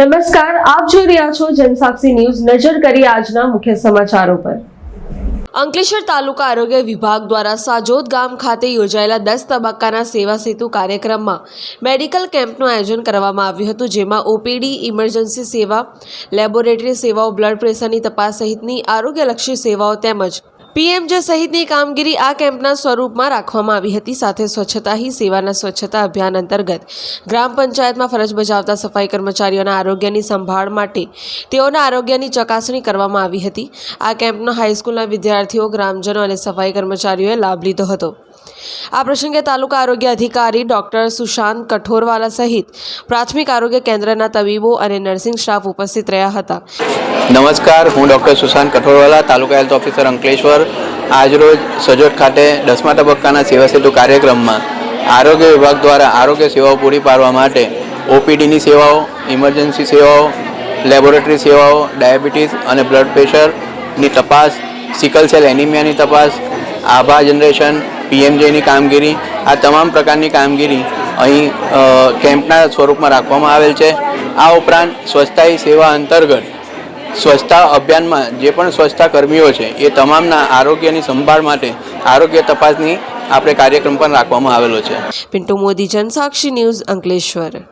નમસ્કાર, આપ જોઈ રહ્યા છો જનસાક્ષી ન્યૂઝ. નજર કરી આજના મુખ્ય સમાચારો પર. અંકલેશ્વર તાલુકા આરોગ્ય વિભાગ દ્વારા સાજોદ ગામ ખાતે યોજાયેલા દસ તબક્કાના સેવા સેતુ કાર્યક્રમમાં મેડિકલ કેમ્પનું આયોજન કરવામાં આવ્યું હતું, જેમાં ઓપીડી, ઇમરજન્સી સેવા, લેબોરેટરી સેવાઓ, બ્લડ પ્રેશરની તપાસ સહિતની આરોગ્યલક્ષી સેવાઓ તેમજ પીએમજે સહિતની કામગીરી આ કેમ્પના સ્વરૂપમાં રાખવામાં આવી હતી, સાથે સ્વચ્છતા હી, સેવાના સ્વચ્છતા અભિયાન અંતર્ગત ગ્રામ પંચાયતમાં ફરજ બજાવતા સફાઈ કર્મચારીઓના આરોગ્યની સંભાળ માટે તેઓના આરોગ્યની ચકાસણી કરવામાં આવી હતી. આ કેમ્પનો હાઈસ્કૂલના વિદ્યાર્થીઓ, ગ્રામજનો અને સફાઈ કર્મચારીઓએ લાભ લીધો હતો. આ પ્રસંગે તાલુકા આરોગ્ય અધિકારી ડોક્ટર સુશાંત કઠોરવાલા સહિત પ્રાથમિક આરોગ્ય કેન્દ્રના તબીબો અને નર્સિંગ સ્ટાફ ઉપસ્થિત રહ્યા હતા. નમસ્કાર, હું doctor Sushant Kathorwala, taluka health officer Ankleshwar. આજરોજ સજોટ ખાતે દસમા તબક્કાના સેવા સેતુ કાર્યક્રમમાં આરોગ્ય વિભાગ દ્વારા આરોગ્ય સેવાઓ પૂરી પાડવા માટે ઓપીડીની સેવાઓ, ઇમરજન્સી સેવાઓ, લેબોરેટરી સેવાઓ, ડાયાબિટીસ અને બ્લડ પ્રેશરની તપાસ, સિકલ સેલ એનિમિયાની તપાસ, આભા જનરેશન પીએમજેની કામગીરી, આ તમામ પ્રકારની કામગીરી અહીં કેમ્પના સ્વરૂપમાં રાખવામાં આવેલ છે. આ ઉપરાંત સ્વચ્છતા સેવા અંતર્ગત સ્વચ્છતા અભિયાનમાં જે પણ સ્વચ્છતા કર્મીઓ છે, એ તમામના આરોગ્યની સંભાળ માટે આરોગ્ય તપાસની આપણે કાર્યક્રમ પણ રાખવામાં આવેલો છે. પિન્ટુ મોદી, જનસાક્ષી ન્યૂઝ અંકલેશ્વર.